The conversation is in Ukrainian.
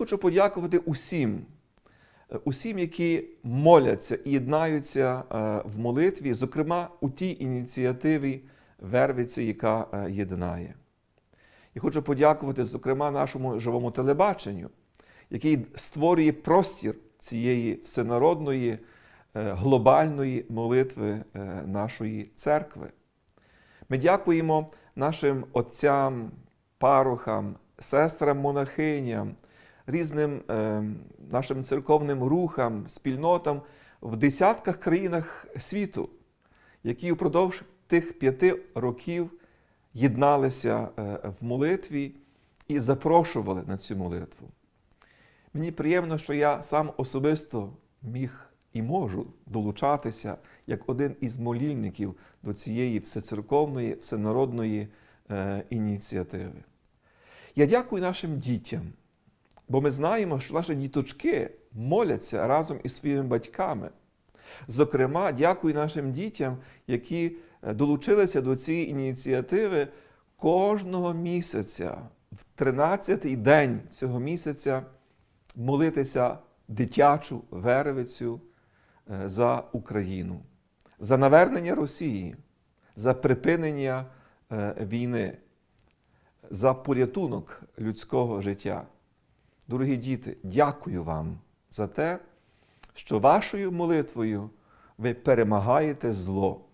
Хочу подякувати усім, е, усім, які моляться і єднаються е, в молитві, зокрема у тій ініціативі Вервиці, яка е, єднає. І хочу подякувати, зокрема, нашому живому телебаченню, який створює простір цієї всенародної, глобальної молитви нашої церкви. Ми дякуємо нашим отцям, парохам, сестрам, монахиням, різним е, нашим церковним рухам, спільнотам в десятках країнах світу, які впродовж тих п'яти років єдналися е, в молитві і запрошували на цю молитву. Мені приємно, що я сам особисто міг і можу долучатися як один із молільників до цієї всецерковної, всенародної е, ініціативи. Я дякую нашим дітям, бо ми знаємо, що наші діточки моляться разом із своїми батьками. Зокрема, дякую нашим дітям, які е, долучилися до цієї ініціативи кожного місяця, в 13-й день цього місяця молитися дитячу вервицю е, за Україну, за навернення Росії, за припинення е, війни, за порятунок людського життя. Дорогі діти, дякую вам за те, що вашою молитвою ви перемагаєте зло.